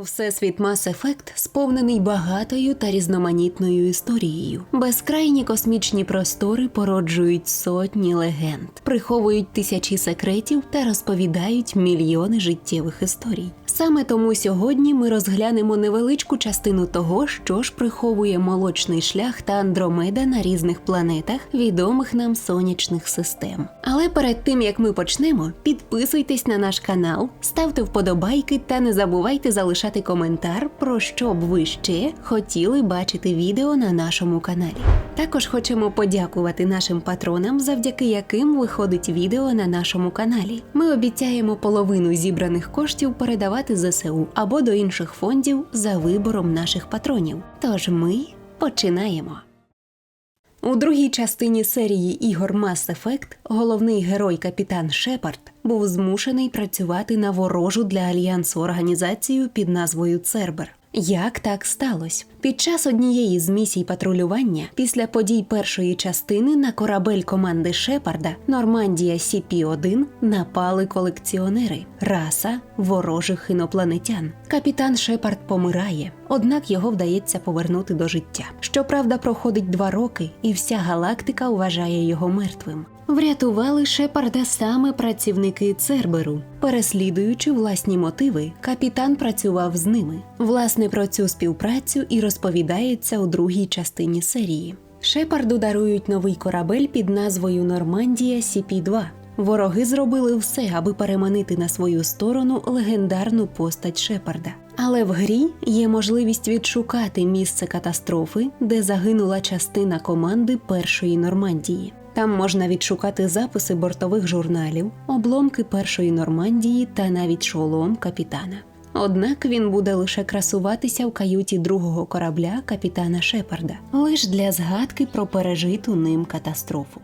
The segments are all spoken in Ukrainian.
Всесвіт Mass Effect сповнений багатою та різноманітною історією. Безкрайні космічні простори породжують сотні легенд, приховують тисячі секретів та розповідають мільйони життєвих історій. Саме тому сьогодні ми розглянемо невеличку частину того, що ж приховує молочний шлях та Андромеда на різних планетах, відомих нам сонячних систем. Але перед тим як ми почнемо, підписуйтесь на наш канал, ставте вподобайки та не забувайте залишати коментар, про що б ви ще хотіли бачити відео на нашому каналі. Також хочемо подякувати нашим патронам, завдяки яким виходить відео на нашому каналі. Ми обіцяємо половину зібраних коштів передавати ЗСУ або до інших фондів за вибором наших патронів. Тож ми починаємо. У другій частині серії ігор Mass Effect головний герой капітан Шепард був змушений працювати на ворожу для альянсу організацію під назвою Цербер. Як так сталося? Під час однієї з місій патрулювання після подій першої частини на корабель команди Шепарда Нормандія CP-1 напали колекціонери, раса ворожих інопланетян. Капітан Шепард помирає, однак його вдається повернути до життя. Щоправда, проходить два роки, і вся галактика вважає його мертвим. Врятували Шепарда саме працівники Церберу. Переслідуючи власні мотиви, капітан працював з ними. Власне про цю співпрацю і розповідається у другій частині серії. Шепарду дарують новий корабель під назвою Нормандія CP-2. Вороги зробили все, аби переманити на свою сторону легендарну постать Шепарда. Але в грі є можливість відшукати місце катастрофи, де загинула частина команди першої Нормандії. Там можна відшукати записи бортових журналів, обломки першої Нормандії та навіть шолом капітана. Однак він буде лише красуватися в каюті другого корабля капітана Шепарда, лише для згадки про пережиту ним катастрофу.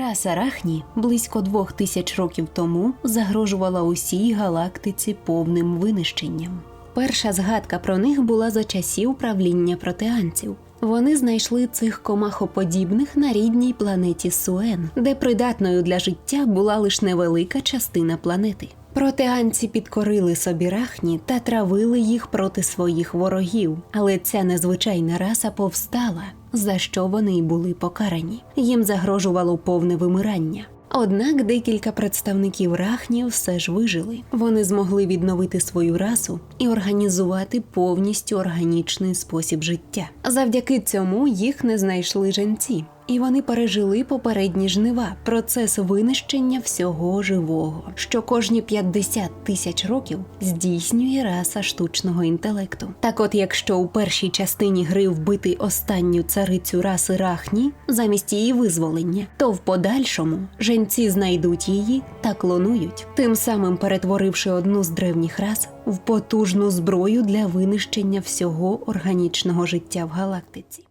Раса Рахні близько двох тисяч років тому загрожувала усій галактиці повним винищенням. Перша згадка про них була за часів правління протеанців. Вони знайшли цих комахоподібних на рідній планеті Суен, де придатною для життя була лише невелика частина планети. Протеанці підкорили собі рахні та травили їх проти своїх ворогів, але ця незвичайна раса повстала, за що вони й були покарані. Їм загрожувало повне вимирання. Однак декілька представників рахнів все ж вижили. Вони змогли відновити свою расу і організувати повністю органічний спосіб життя. Завдяки цьому їх не знайшли женці, і вони пережили попередні жнива, процес винищення всього живого, що кожні 50 тисяч років здійснює раса штучного інтелекту. Так, от, якщо у першій частині гри вбити останню царицю раси Рахні замість її визволення, то в подальшому женці знайдуть її та клонують, тим самим перетворивши одну з древніх рас в потужну зброю для винищення всього органічного життя в галактиці.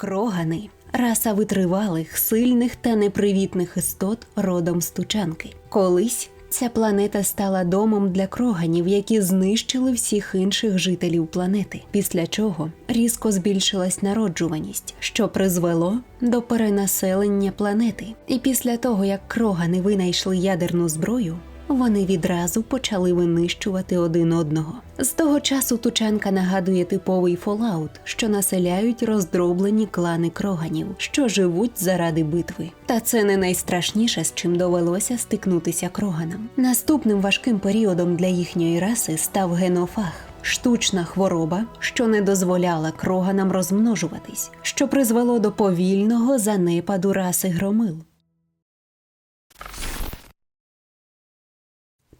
Крогани раса витривалих, сильних та непривітних істот родом з тучанки. Колись ця планета стала домом для кроганів, які знищили всіх інших жителів планети, після чого різко збільшилась народжуваність, що призвело до перенаселення планети. І після того, як крогани винайшли ядерну зброю, вони відразу почали винищувати один одного. З того часу тучанка нагадує типовий Fallout, що населяють роздроблені клани кроганів, що живуть заради битви. Та це не найстрашніше, з чим довелося стикнутися кроганам. Наступним важким періодом для їхньої раси став генофаг. Штучна хвороба, що не дозволяла кроганам розмножуватись, що призвело до повільного занепаду раси громил.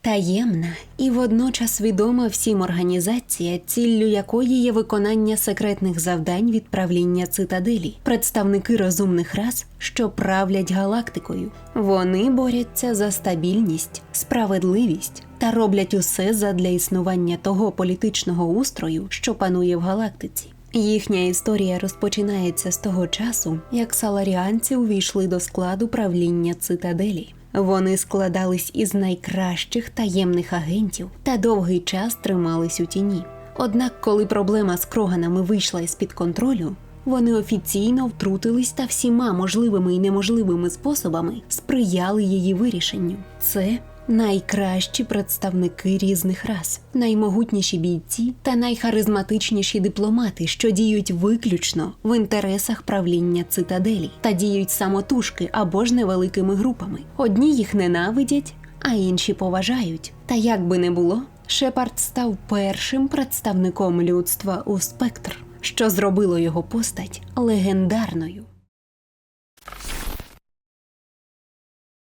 Таємна і водночас відома всім організація, ціллю якої є виконання секретних завдань від правління цитаделі, представники розумних рас, що правлять галактикою. Вони борються за стабільність, справедливість та роблять усе задля існування того політичного устрою, що панує в галактиці. Їхня історія розпочинається з того часу, як саларіанці увійшли до складу правління цитаделі. Вони складались із найкращих таємних агентів та довгий час тримались у тіні. Однак, коли проблема з кроганами вийшла із під контролю, вони офіційно втрутились та всіма можливими і неможливими способами сприяли її вирішенню. Це найкращі представники різних рас, наймогутніші бійці та найхаризматичніші дипломати, що діють виключно в інтересах правління цитаделі та діють самотужки або ж невеликими групами. Одні їх ненавидять, а інші поважають. Та як би не було, Шепард став першим представником людства у спектр, що зробило його постать легендарною.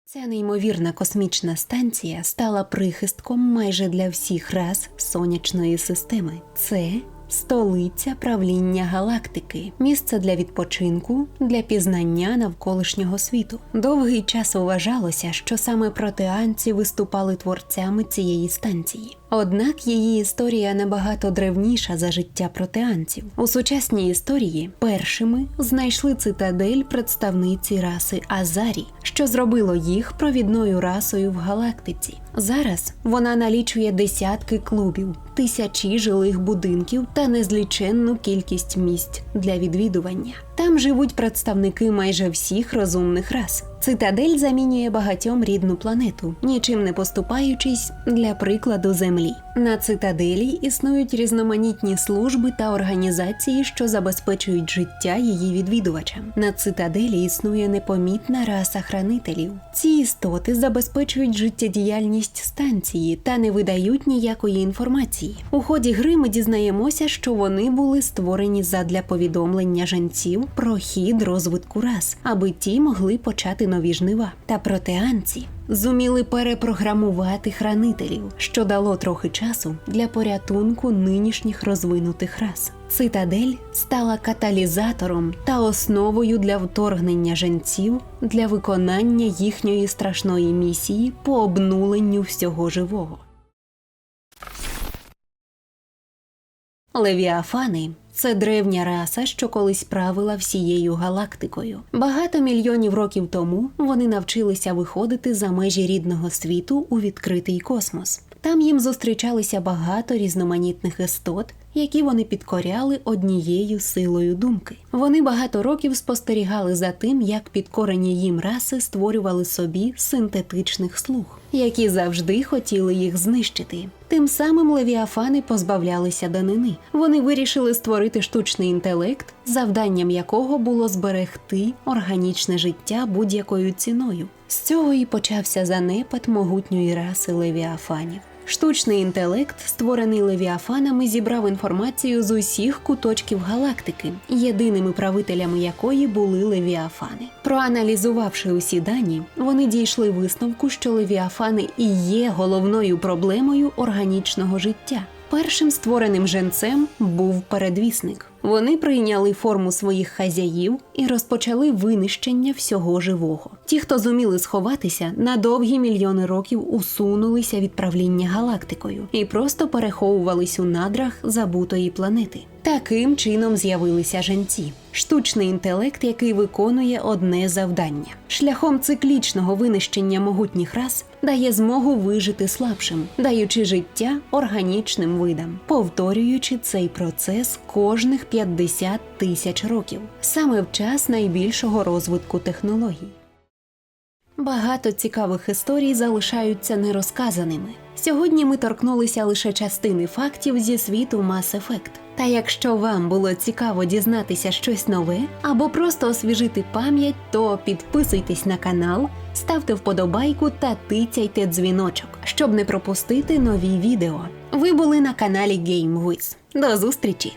Ця неймовірна космічна станція стала прихистком майже для всіх рас сонячної системи. Це столиця правління галактики, місце для відпочинку, для пізнання навколишнього світу. Довгий час вважалося, що саме протеанці виступали творцями цієї станції. Однак її історія набагато древніша за життя протеанців. У сучасній історії першими знайшли цитадель представниці раси Азарі, що зробило їх провідною расою в галактиці. Зараз вона налічує десятки клубів, тисячі жилих будинків та незліченну кількість місць для відвідування. Там живуть представники майже всіх розумних рас. Цитадель замінює багатьом рідну планету, нічим не поступаючись для прикладу Землі. На цитаделі існують різноманітні служби та організації, що забезпечують життя її відвідувачам. На цитаделі існує непомітна раса хранителів. Ці істоти забезпечують життєдіяльність станції та не видають ніякої інформації. У ході гри ми дізнаємося, що вони були створені задля повідомлення жанців про хід розвитку рас, аби ті могли почати нові жнива. Та протеанці зуміли перепрограмувати хранителів, що дало трохи часу для порятунку нинішніх розвинутих рас. Цитадель стала каталізатором та основою для вторгнення женців для виконання їхньої страшної місії по обнуленню всього живого. Левіафани це древня раса, що колись правила всією галактикою. Багато мільйонів років тому вони навчилися виходити за межі рідного світу у відкритий космос. Там їм зустрічалися багато різноманітних істот, які вони підкоряли однією силою думки. Вони багато років спостерігали за тим, як підкорені їм раси створювали собі синтетичних слуг, які завжди хотіли їх знищити. Тим самим левіафани позбавлялися данини. Вони вирішили створити штучний інтелект, завданням якого було зберегти органічне життя будь-якою ціною. З цього і почався занепад могутньої раси левіафанів. Штучний інтелект, створений левіафанами, зібрав інформацію з усіх куточків галактики, єдиними правителями якої були левіафани. Проаналізувавши усі дані, вони дійшли висновку, що левіафани і є головною проблемою органічного життя. Першим створеним женцем був передвісник. Вони прийняли форму своїх хазяїв і розпочали винищення всього живого. Ті, хто зуміли сховатися, на довгі мільйони років усунулися від правління галактикою і просто переховувались у надрах забутої планети. Таким чином з'явилися женці штучний інтелект, який виконує одне завдання. Шляхом циклічного винищення могутніх рас дає змогу вижити слабшим, даючи життя органічним видам, повторюючи цей процес кожних 50 тисяч років, саме в час найбільшого розвитку технологій. Багато цікавих історій залишаються нерозказаними. Сьогодні ми торкнулися лише частини фактів зі світу Mass Effect. Та якщо вам було цікаво дізнатися щось нове або просто освіжити пам'ять, то підписуйтесь на канал, ставте вподобайку та тицяйте дзвіночок, щоб не пропустити нові відео. Ви були на каналі GameWiz. До зустрічі!